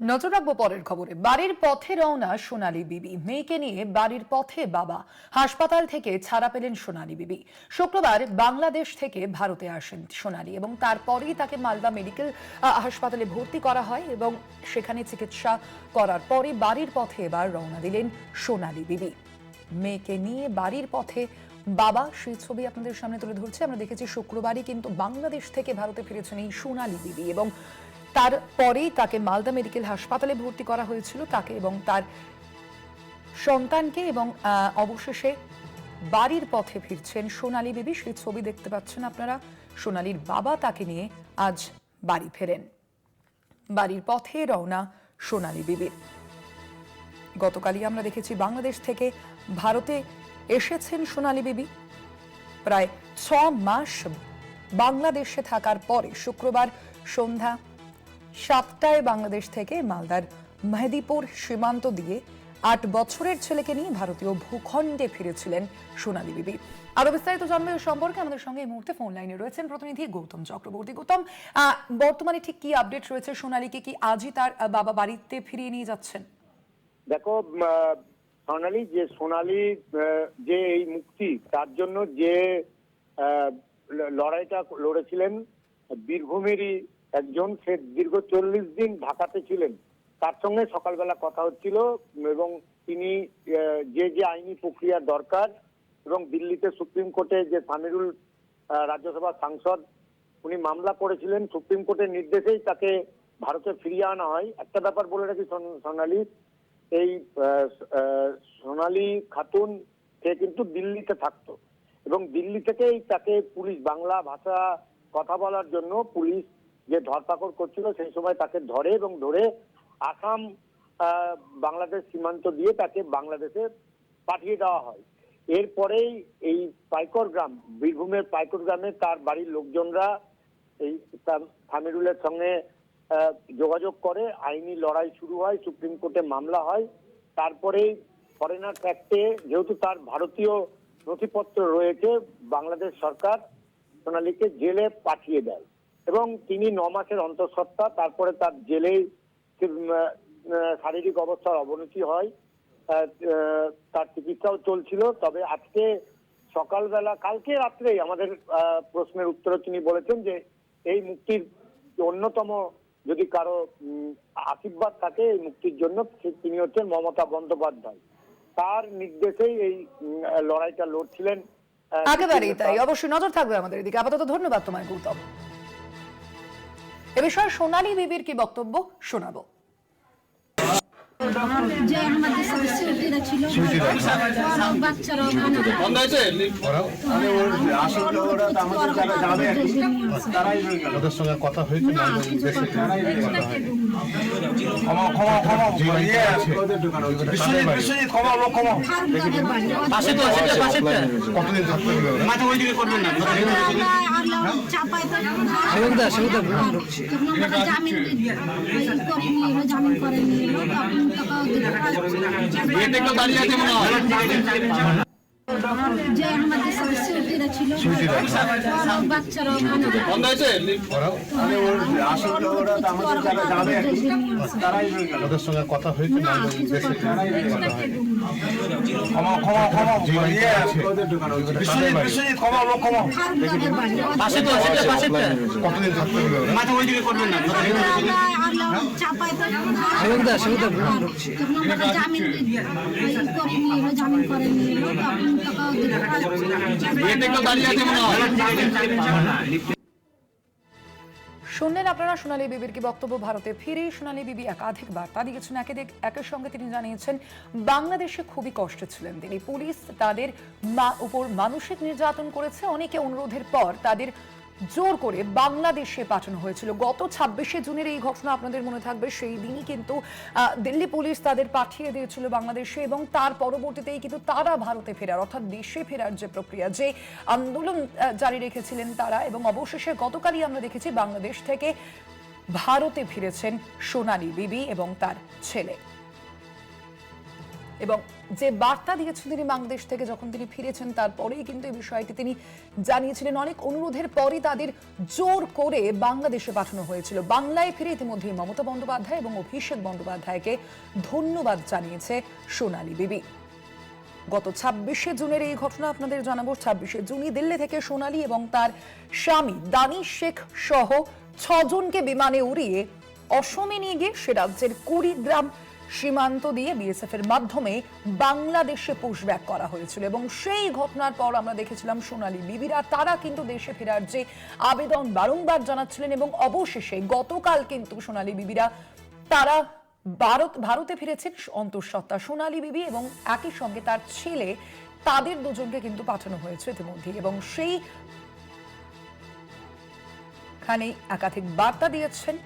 নজর রাখব পরের খবরে। বাড়ির পথে রওনা সোনালী বিবি। মেয়েকে নিয়ে বাড়ির পথে বাবা। হাসপাতাল থেকে ছাড়া পেলেন সোনালী বিবি। শুক্রবার বাংলাদেশ থেকে ভারতে আসেন সোনালী এবং তারপরেই তাকে মালদা মেডিকেল হাসপাতালে ভর্তি করা হয় এবং সেখানে চিকিৎসা করার পরে বাড়ির পথে এবার রওনা দিলেন সোনালী বিবি। মেয়েকে নিয়ে বাড়ির পথে বাবা, সেই ছবি আপনাদের সামনে তুলে ধরছে। আমরা দেখেছি শুক্রবারই কিন্তু বাংলাদেশ থেকে ভারতে ফিরেছেন এই সোনালী বিবি এবং তারপরেই তাকে মালদা মেডিকেল হাসপাতালে ভর্তি করা হয়েছিল। তাকে এবং তার সন্তানকে এবং অবশেষে বাড়ির পথে ফিরছেন সোনালী বেবি। সেই ছবি দেখতে পাচ্ছেন আপনারা। সোনালীর বাবা তাকে নিয়ে আজ বাড়ি ফেরেন। বাড়ির পথে রওনা সোনালী বিবির গতকালই আমরা দেখেছি বাংলাদেশ থেকে ভারতে এসেছেন সোনালী বিবি। প্রায় ছ মাস বাংলাদেশে থাকার পরে শুক্রবার সন্ধ্যা সাতটায় বাংলাদেশ থেকে মালদার মেহেদিপুর সীমান্ত দিয়ে আট বছরের ছেলেকে নিয়ে ভারতীয় ভূখণ্ডে ফিরেছিলেন সোনালী বিবি। আরও বিস্তারিত জানবে এ সম্পর্কে। আমাদের সঙ্গে এই মুহূর্তে ফোন লাইনে রয়েছেন প্রতিনিধি গৌতম চক্রবর্তী। গৌতম বর্তমানে ঠিক কি আপডেট রয়েছে সোনালীকে? কি আজই তার বাবা বাড়িতে ফিরিয়ে নিয়ে যাচ্ছেন? দেখো সোনালী যে, সোনালি যে এই মুক্তি, তার জন্য যে লড়াইটা লড়েছিলেন বীরভূমেরই একজন সে দীর্ঘ চল্লিশ দিন ঢাকাতে ছিলেন। তার সঙ্গে সকালবেলা কথা হচ্ছিল এবং তিনি যে যে আইনি প্রক্রিয়া দরকার এবং দিল্লিতে সুপ্রিম কোর্টে যে সামিরুল রাজ্যসভা সাংসদ উনি মামলা করেছিলেন সুপ্রিম কোর্টের নির্দেশেই তাকে ভারতে ফিরিয়ে আনা হয়। একটা ব্যাপার বলে রাখি সোন- সোনালী এই আহ, খাতুন সে কিন্তু দিল্লিতে থাকতো। এবং দিল্লি থেকেই তাকে পুলিশ বাংলা ভাষা কথা বলার জন্য পুলিশ যে ধরপাকড় করছিল সেই সময় তাকে ধরে এবং ধরে আসাম বাংলাদেশ সীমান্ত দিয়ে তাকে বাংলাদেশে পাঠিয়ে দেওয়া হয়। এরপরেই এই পাইকর গ্রাম, বীরভূমের পাইকর গ্রামে তার বাড়ির লোকজনরা এই সামিরুলের সঙ্গে যোগাযোগ করে, আইনি লড়াই শুরু হয়, সুপ্রিম কোর্টে মামলা হয়। তারপরেই ফরেনার অ্যাক্টে যেহেতু তার ভারতীয় নথিপত্র রয়েছে, বাংলাদেশ সরকার সোনালীকে জেলে পাঠিয়ে দেয়। এবং তিনি ন মাসের অন্তঃসত্ত্বা তারপরে তার জেলে শারীরিক অবস্থার অবনতি হয়। তার চিকিৎসাও চলছিল। তবে আজকে সকালবেলা কালকে রাত্রেই আমাদের প্রশ্নের উত্তরে তিনি বলেছেন যে এই মুক্তির অন্যতম যদি কারও আশীর্বাদ থাকে এই মুক্তির জন্য তিনি হচ্ছেন মমতা বন্দ্যোপাধ্যায়। তার নির্দেশেই এই লড়াইটা লড়ছিলেন একেবারেই তাই। অবশ্যই নজর থাকবে আমাদের এদিকে। আপাতত ধন্যবাদ তোমায় গৌতম এ বিষয়ে সোনালী বিবির কি বক্তব্য শোনাবো? যে আমাদের সাথে ছিল বাচ্চারা ওখানে ওদের সঙ্গে কথা হয়েছে কতদিন থাকতে হবে জামিন করেনি। তখন যে আমাদের সাথে ছিল বাচ্চারা বন্ধ হয়েছে? ওরা ওদের সঙ্গে কথা হয়েছে ইয়ে কতদিন থাকতে হবে মাথা করবেন না। দাঁড়িয়ে আছে মনে হয়। শুনলেন আপনারা সোনালী বিবির কি বক্তব্য ভারতে ফিরে? সোনালী বিবি একাধিক বার্তা দিয়েছেন একাধিক একের সঙ্গে তিনি জানিয়েছেন, বাংলাদেশে খুবই কষ্টে ছিলেন তিনি। পুলিশ তাদের উপর মানসিক নির্যাতন করেছে। অনেকে অনুরোধের পর তাদের জোর করে বাংলাদেশে পাঠানো হয়েছিল। গত ছাব্বিশে জুনের এই ঘটনা আপনাদের মনে থাকবে, সেই দিনই কিন্তু দিল্লি পুলিশ তাদের পাঠিয়ে দিয়েছিল বাংলাদেশে এবং তার পরবর্তীতেই কিন্তু তারা ভারতে ফেরার, অর্থাৎ দেশে ফেরার যে প্রক্রিয়া, যে আন্দোলন জারি রেখেছিলেন তারা এবং অবশেষে গতকালই আমরা দেখেছি বাংলাদেশ থেকে ভারতে ফিরেছেন সোনালী বিবি এবং তার ছেলে। এবং যে বার্তা দিয়েছেন তিনি বাংলাদেশ থেকে যখন তিনি ফিরেছেন, তারপরেই কিন্তু এই বিষয়টি তিনি জানিয়েছিলেন। অনেক অনুরোধের পরই তাদের জোর করে বাংলাদেশে পাঠানো হয়েছিল। বাংলায় ফিরে ইতিমধ্যে মমতা বন্দ্যোপাধ্যায় এবং অভিষেক বন্দ্যোপাধ্যায়কে ধন্যবাদ জানিয়েছে সোনালী বিবি। গত ছাব্বিশে জুনের এই ঘটনা আপনাদের জানাব। ছাব্বিশে জুনই দিল্লি থেকে সোনালী এবং তার স্বামী দানিশ শেখ সহ ছজনকে বিমানে উড়িয়ে অসমে নিয়ে গিয়ে সে রাজ্যের কুড়িগ্রাম সীমান্ত দিয়ে বিএসএফ এর মাধ্যমে বাংলাদেশে পুশব্যাক করা হয়েছিল এবং সেই ঘটনার পর আমরা দেখেছিলাম সোনালী বিবিরা, তারা কিন্তু দেশে ফেরার যে আবেদন বারংবার জানাচ্ছিলেন এবং অবশেষে গতকাল কিন্তু সোনালী বিবিরা, তারা ভারত, ভারতে ফিরেছেন অন্তঃসত্ত্বা। সোনালী বিবি এবং একই সঙ্গে তার ছেলে, তাদের দুজনকে কিন্তু পাঠানো হয়েছে ইতিমধ্যে এবং সেই খানে একাধিক বার্তা দিয়েছেন।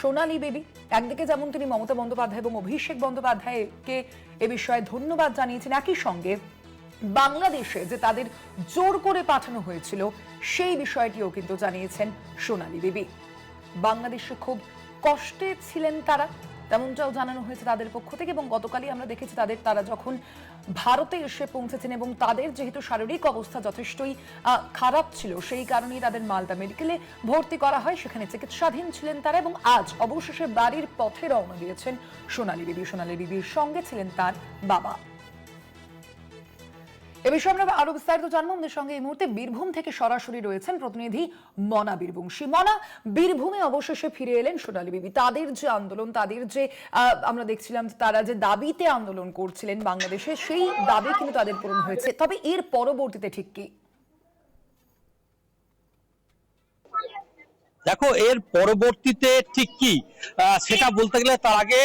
সোনালী বেবি, একদিকে যেমন তিনি মমতা বন্দ্যোপাধ্যায় এবং অভিষেক বন্দ্যোপাধ্যায়কে এ বিষয়ে ধন্যবাদ জানিয়েছেন, একই সঙ্গে বাংলাদেশে যে তাদের জোর করে পাঠানো হয়েছিল, সেই বিষয়টিও কিন্তু জানিয়েছেন সোনালী বেবি। বাংলাদেশে খুব কষ্টে ছিলেন তারা তেমনটাও জানানো হয়েছে তাদের পক্ষ থেকে এবং গতকালই আমরা দেখেছি তাদের, তারা যখন ভারতে এসে পৌঁছেছেন এবং তাদের যেহেতু শারীরিক অবস্থা যথেষ্টই খারাপ ছিল, সেই কারণেই তাদের মালদা মেডিকেলে ভর্তি করা হয়। সেখানে চিকিৎসাধীন ছিলেন তারা এবং আজ অবশেষে বাড়ির পথে রওনা দিয়েছেন সোনালী বিবি। সোনালী বিবির সঙ্গে ছিলেন তার বাবা। এ বিষয়ে আমরা আরও বিস্তারিত জানব। আমাদের সঙ্গে এই মুহূর্তে বীরভূম থেকে সরাসরি রয়েছেন প্রতিনিধি মনা বীরবংশী মনা, বীরভূমে অবশেষে ফিরে এলেন সোনালী বিবি। তাদের যে আন্দোলন, তাদের যে আমরা দেখছিলাম তারা যে দাবিতে আন্দোলন করছিলেন বাংলাদেশে, সেই দাবি কিন্তু তাদের পূরণ হয়েছে। তবে এর পরবর্তীতে ঠিক কি? দেখো, এর পরবর্তীতে ঠিক কি? সেটা বলতে গেলে তার আগে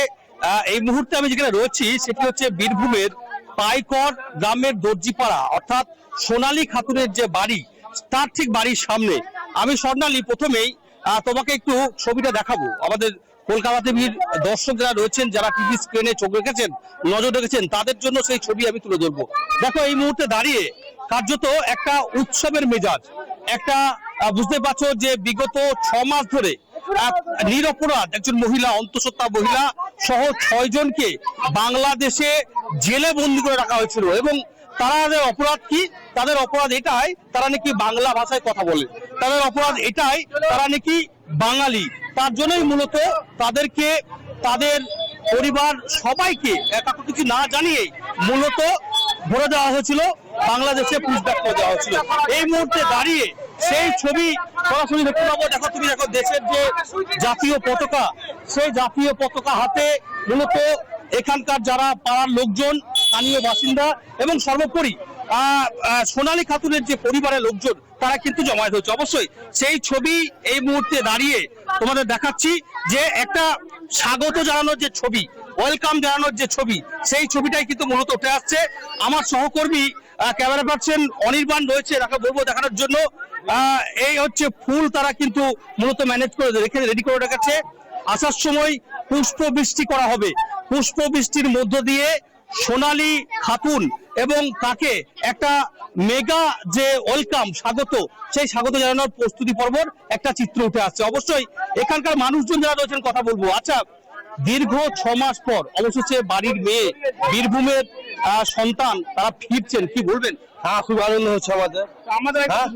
এই মুহূর্তে আমি যেখানে রয়েছি, সেটি হচ্ছে বীরভূমের পাইকর গ্রামের দর্জিপাড়া, অর্থাৎ সোনালী খাতুনের যে বাড়ি, তার ঠিক বাড়ির সামনে। আমি স্বর্ণালী, প্রথমেই তোমাকে একটু ছবিটা দেখাবো। আমাদের কলকাতা টিভির দর্শক যারা রয়েছেন, যারা টিভি স্ক্রিনে চোখ রেখেছেন, নজর রেখেছেন, তাদের জন্য সেই ছবি আমি তুলে ধরবো। দেখো, এই মুহূর্তে দাঁড়িয়ে কার্যত একটা উৎসবের মেজাজ, একটা বুঝতে পারছ যে বিগত ছ মাস ধরে নিরপরাধ একজন মহিলা, অন্তঃসত্ত্বা মহিলা সহ ছয় জনকে বাংলাদেশে জেলে বন্দি করে রাখা হয়েছিল এবং তাদের অপরাধ কি? তাদের অপরাধ এটাই, তারা নাকি বাংলা ভাষায় কথা বলে। তাদের অপরাধ এটাই, তারা নাকি বাঙালি। তার জন্যই মূলত তাদেরকে, তাদের পরিবার সবাইকে একা কিছু না জানিয়ে মূলত ভরে দেওয়া হয়েছিল, বাংলাদেশে পুষব্যাক করে দেওয়া হয়েছিল। এই মুহূর্তে দাঁড়িয়ে সেই ছবি সরাসরি দেখতে পাবো। দেখো তুমি, দেখো দেশের যে জাতীয় পতাকা, সেই জাতীয় পতাকা হাতে মূলত এখানকার যারা পাড়ার লোকজন, স্থানীয় বাসিন্দা এবং সর্বোপরি সোনালী খাতুনের যে পরিবারের লোকজন, তারা কিন্তু জমায়েত হচ্ছে অবশ্যই সেই ছবি এই মুহূর্তে দাঁড়িয়ে তোমাদের দেখাচ্ছি যে একটা স্বাগত জানানোর যে ছবি, ওয়েলকাম জানানোর যে ছবি, সেই ছবিটাই কিন্তু মূলত উঠে আসছে। আমার সহকর্মী ক্যামেরা পার্সন অনির্বাণ রয়েছে, তাকে বলব দেখানোর জন্য। এই হচ্ছে ফুল তারা কিন্তু মূলত ম্যানেজ করে রেখে রেডি করে রেখেছে। আসার সময় পুষ্প বৃষ্টি করা হবে। পুষ্প বৃষ্টির মধ্য দিয়ে সোনালী খাতুন এবং তাকে একটা মেগা যে ওয়েলকাম, স্বাগত, সেই স্বাগত জানানোর প্রস্তুতি পর্বর একটা চিত্র উঠে আসছে। অবশ্যই এখানকার মানুষজন যারা রয়েছেন কথা বলব। আচ্ছা দীর্ঘ ছ মাস পর, অবশেষে বাড়ির মেয়ে বীরভূমের সন্তান তারা ফিরছেন কি বলবেন? হ্যাঁ খুব আনন্দ হচ্ছে আমাদের। আমাদের হ্যাঁ?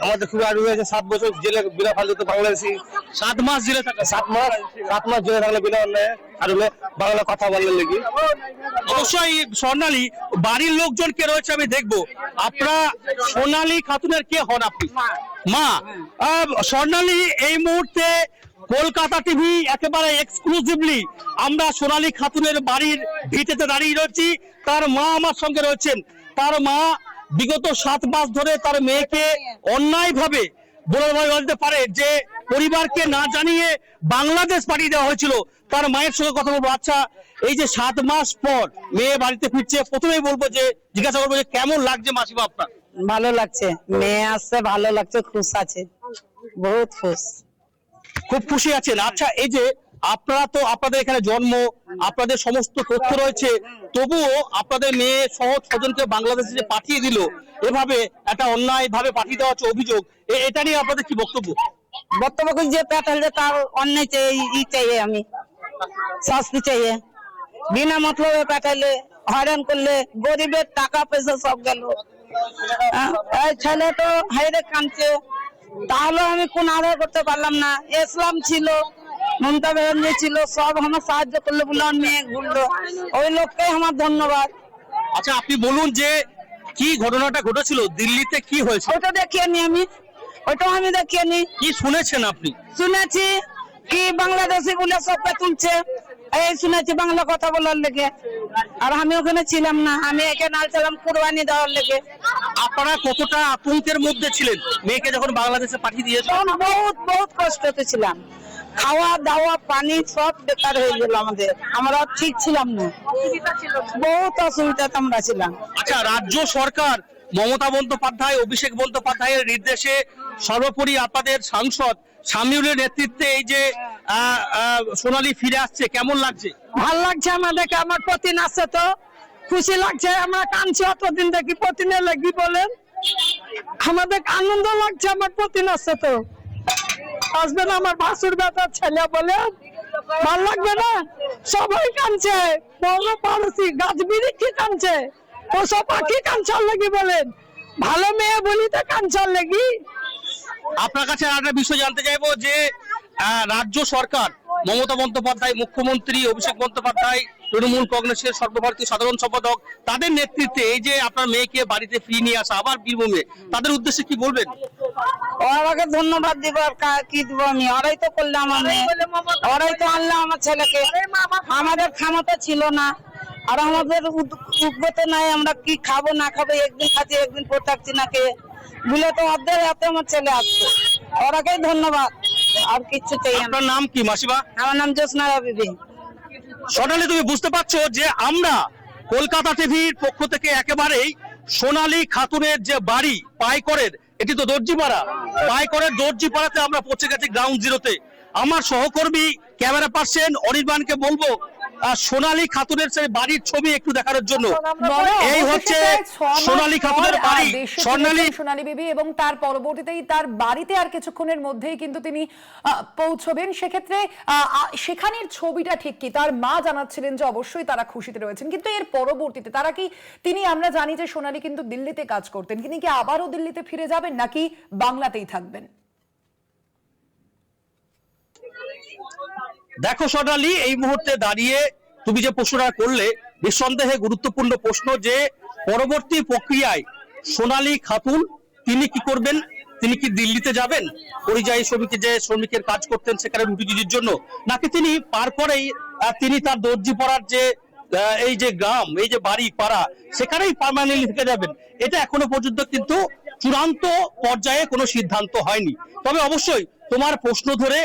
আমাদের খুব আনন্দ হয়েছে সাত বছর জেলে বিনা বাংলাদেশি। সাত মাস জেলে থাকা। সাত মাস সাত মাস জেলে থাকলে বিনা অন্যায় আর হলে বাংলা কথা লেগে। অবশ্যই স্বর্ণালী বাড়ির লোকজন কে রয়েছে আমি দেখব। আপনারা সোনালী খাতুনের কে হন আপনি? মা। আহ, স্বর্ণালী এই মুহূর্তে কলকাতা টিভি একেবারে এক্সক্লুসিভলি আমরা সোনালী খাতুনের বাড়ির ভিটেতে দাঁড়িয়ে রয়েছি। তার মা আমার সঙ্গে রয়েছেন। তার মা বিগত সাত মাস ধরে তার মেয়েকে অন্যায় ভাবে বলে বলতে পারে যে পরিবারকে না জানিয়ে বাংলাদেশ পাঠিয়ে দেওয়া হয়েছিল। তার মায়ের সঙ্গে কথা বলব। আচ্ছা এই যে সাত মাস পর মেয়ে বাড়িতে ফিরছে, প্রথমেই বলব যে, জিজ্ঞাসা করব যে কেমন লাগছে মাসিমা আপনার? ভালো লাগছে। মেয়ে আসছে, ভালো লাগছে, খুশ আছে। বহুত খুশ। খুব খুশি আছেন। আচ্ছা এই যে আপনারা তো আপনাদের এখানে জন্ম, আপনাদের সমস্ত তথ্য রয়েছে, তবুও আপনাদের মেয়ে সহ স্বজনকে বাংলাদেশে যে পাঠিয়ে দিল, এভাবে একটা অন্যায় ভাবে পাঠিয়ে দেওয়া হচ্ছে অভিযোগ এটা নিয়ে আপনাদের কি বক্তব্য? বক্তব্য যে তার অন্যায় চাই, ই চাইয়ে আমি, শাস্তি চাইয়ে বিনা মতলবে পাঠালে হয়রান করলে গরিবের টাকা পয়সা সব গেল। ছেলে তো হাইরে তাহলে আমি কোন আদায় করতে পারলাম না। ইসলাম ছিল মমতা ব্যানার্জি ছিল সব আমার সাহায্য করল বলে আমার মেয়ে ঘুরলো ওই লোককে আমার ধন্যবাদ। আচ্ছা আপনি বলুন যে কি ঘটনাটা ঘটেছিল দিল্লিতে কি হয়েছে? ওটা দেখিয়ে নি আমি ওটাও আমি দেখিয়ে নি কি শুনেছেন আপনি? শুনেছি কি বাংলাদেশি গুলো সবকে তুলছে। এই শুনেছি বাংলা কথা বলার লেগে। আর আমি ওখানে ছিলাম না আমি এখানে আলছিলাম কুরবানি দেওয়ার লেগে। আপনারা কতটা আতঙ্কের মধ্যে ছিলেন? মেয়েকে যখন বাংলাদেশে পাঠিয়ে দিয়েছে তখন বহুত বহুত কষ্টতে ছিলাম। খাওয়া দাওয়া পানি সব বেকার হয়ে গেল আমাদের। আমরা ঠিক ছিলাম না। বহুত অসুবিধাতে আমরা ছিলাম। আচ্ছা রাজ্য সরকার মমতা বন্দ্যোপাধ্যায় অভিষেক বন্দ্যোপাধ্যায়ের নির্দেশে সর্বোপরি আপনাদের সাংসদ সামিউলের নেতৃত্বে এই যে সোনালী ফিরে আসছে, কেমন লাগছে? ভালো লাগছে আমাদেরকে আমার প্রতিন আসছে তো। খুশি লাগছে, আমরা কাঁদছি অতদিন দেখি প্রতিনে লাগি বলেন? আমাদের আনন্দ লাগছে, আমার প্রতিন আসছে তো। আসবে না আমার ভাসুর বেতার ছেলে বলে। ভালো লাগবে না? সবাই কাঁদছে, বড় পারসি গাছ বিরিক্ষি কাঁদছে? পশু পাখি কাঁচার লাগি বলেন? ভালো মেয়ে বলি তো কাঁচার লাগি আপনার কাছে আর একটা বিষয় জানতে চাইব যে রাজ্য সরকার, মমতা বন্দ্যোপাধ্যায়, মুখ্যমন্ত্রী অভিষেক বন্দ্যোপাধ্যায়, তৃণমূল কংগ্রেসের সর্বভারতীয় সাধারণ সম্পাদক, তাদের নেতৃত্বে এই যে আপনার মেয়েকে বাড়িতে ফিরিয়ে নিয়ে আসা, আবার বীরভূমে, তাদের উদ্দেশ্যে কি বলবেন? ওরাকে ধন্যবাদ দিব, আর কি দিব আমি? ওরাই তো করলে আমার মেয়ে। ওরাই তো আনলো আমার ছেলেকে। আমাদের ক্ষমতা ছিল না, আর আমাদের উদ- উদ্গত নাই, আমরা কি খাব না খাব, একদিন খাচ্ছি, একদিন পর থাকছি না কে বলে তো অর্ধেক রাতে আমার ছেলে আসছে। ওরাকেই ধন্যবাদ। আর কিচ্ছু চাই না আপনার নাম কি মাসিমা? আমার নাম জ্যোৎস্না বিবি সোনালি তুমি বুঝতে পারছ যে আমরা কলকাতা টিভির পক্ষ থেকে একেবারেই সোনালী খাতুনের যে বাড়ি পাইকরের এটি তো দর্জিপাড়া। পাইকরের দর্জিপাড়াতে আমরা পৌঁছে গেছি গ্রাউন্ড জিরোতে আমার সহকর্মী ক্যামেরা পার্সন অনির্বাণকে বলব সোনালী খাতুনের সেই বাড়ির ছবি একটু দেখানোর জন্য। এই হচ্ছে সোনালী খাতুনের বাড়ি সোনালী সোনালী বিবি এবং তার পরবর্তীতেই তার বাড়িতে আর কিছুক্ষণের মধ্যেই কিন্তু তিনি পৌঁছবেন। সেক্ষেত্রে সেখানের ছবিটা ঠিক কি? তার মা জানাচ্ছিলেন যে অবশ্যই তারা খুশিতে রয়েছেন। কিন্তু এর পরবর্তীতে তারা কি তিনি আমরা জানি যে সোনালী কিন্তু দিল্লিতে কাজ করতেন। তিনি কি আবারও দিল্লিতে ফিরে যাবেন নাকি বাংলাতেই থাকবেন? দেখো সোনালি এই মুহূর্তে দাঁড়িয়ে তুমি যে প্রশ্নটা করলে নিঃসন্দেহে গুরুত্বপূর্ণ প্রশ্ন যে পরবর্তী প্রক্রিয়ায় সোনালী খাতুন তিনি কি করবেন? তিনি কি দিল্লিতে যাবেন? পরিযায়ী শ্রমিক যে শ্রমিকের কাজ করতেন সেখানে রুটি রুজির জন্য নাকি তিনি পার করেই আহ, তিনি তার দর্জি পড়ার যে এই যে গ্রাম এই যে বাড়ি পাড়া সেখানেই পার্মানেন্টলি থেকে যাবেন? এটা এখনও পর্যন্ত কিন্তু চূড়ান্ত পর্যায়ে কোনো সিদ্ধান্ত হয়নি। তবে অবশ্যই তোমার প্রশ্ন ধরে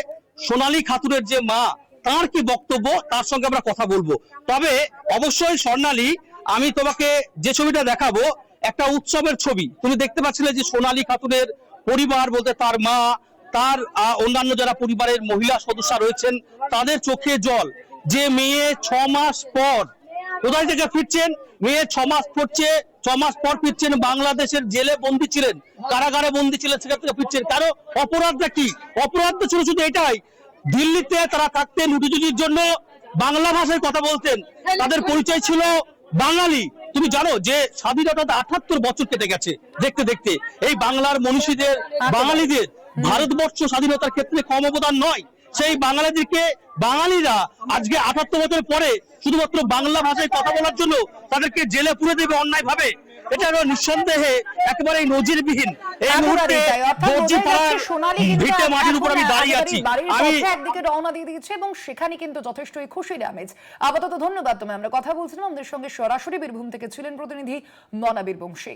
সোনালী খাতুনের যে মা তার কি বক্তব্য? তার সঙ্গে আমরা কথা বলব। তবে অবশ্যই স্বর্ণালী, আমি তোমাকে যে ছবিটা দেখাবো, একটা উৎসবের ছবি। তুমি দেখতে পাচ্ছিলে যে সোনালী খাতুনের পরিবার বলতে তার মা, তার অন্যান্য যারা পরিবারের মহিলা সদস্য রয়েছেন, তাদের চোখে জল। যে মেয়ে ছ মাস পর কোথায় থেকে ফিরছেন? মেয়ে ছ মাস পড়ছে, ছ মাস পর ফিরছেন বাংলাদেশের জেলে বন্দী ছিলেন। কারাগারে বন্দী ছিলেন, সেখান থেকে ফিরছেন। কারও অপরাধটা কি? অপরাধটা ছিল শুধু এটাই দিল্লিতে তারা থাকতেন রুটিজুটির জন্য বাংলা ভাষায় কথা বলতেন। তাদের পরিচয় ছিল বাঙালি। তুমি জানো যে স্বাধীনতা আঠাত্তর বছর কেটে গেছে দেখতে দেখতে। এই বাংলার মনীষীদের বাঙালিদের ভারতবর্ষ স্বাধীনতার ক্ষেত্রে কম অবদান নয়। সেই বাঙালিদেরকে বাঙালিরা আজকে আঠাত্তর বছর পরে শুধুমাত্র বাংলা ভাষায় কথা বলার জন্য তাদেরকে জেলে পুরে দেবে অন্যায় ভাবে এটা হলো নিঃসন্দেহে একেবারে নজিরবিহীন। এই মুহূর্তে ভিটে মাটির উপর আমি দাঁড়িয়ে আছি। আমি একদিকে রওনা দিয়ে দিয়েছে এবং সেখানে কিন্তু যথেষ্টই খুশি ড্যামেজ। আপাতত ধন্যবাদ তোমায় আমরা কথা বলছিলাম আমাদের সঙ্গে সরাসরি বীরভূম থেকে ছিলেন প্রতিনিধি মনাবীর বংশী